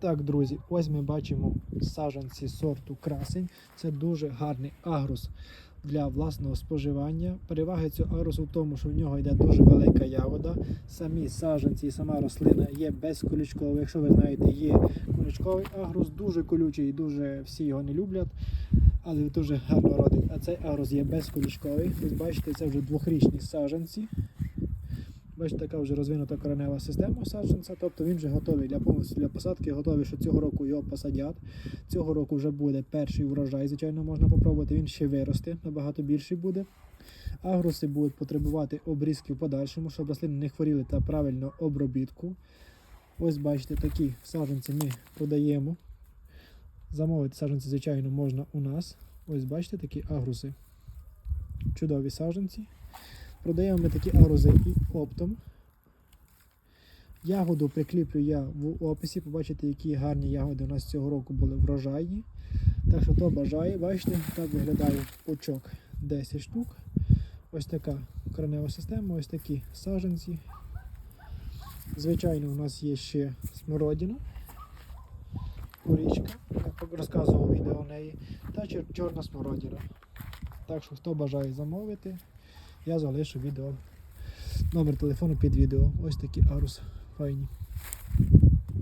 Так, друзі, ось ми бачимо саджанці сорту красень. Це дуже гарний агрус для власного споживання. Переваги цього агрусу в тому, що в нього йде дуже велика ягода. Самі саджанці і сама рослина є безколючковою. Якщо ви знаєте, є колючковий агрус, дуже колючий дуже всі його не люблять, але дуже гарно родить. А цей агрус є безколючковий. Ось бачите, це вже двохрічні саджанці. Бачите, така вже розвинута коренева система саджанця, тобто він вже готовий для повністю для посадки, готовий, що цього року його посадять. Цього року вже буде перший врожай, звичайно, можна попробувати, він ще виросте, набагато більший буде. Агруси будуть потребувати обрізки в подальшому, щоб рослини не хворіли та правильно обробітку. Ось бачите, такі саджанці ми продаємо. Замовити саджанці, звичайно, можна у нас. Ось бачите такі агруси. Чудові саджанці. Продаємо ми такі і оптом. Ягоду прикріплю я в описі. Побачите, які гарні ягоди у нас цього року були врожайні. Так що хто бажає, бачите, так виглядає пучок 10 штук. Ось така коренева система, ось такі саджанці. Звичайно, у нас є ще смородина, корічка, я розказував відео неї, та чорна смородина. Так що, хто бажає замовити, я залишу відео. Номер телефону під відео. Ось такі арус файні.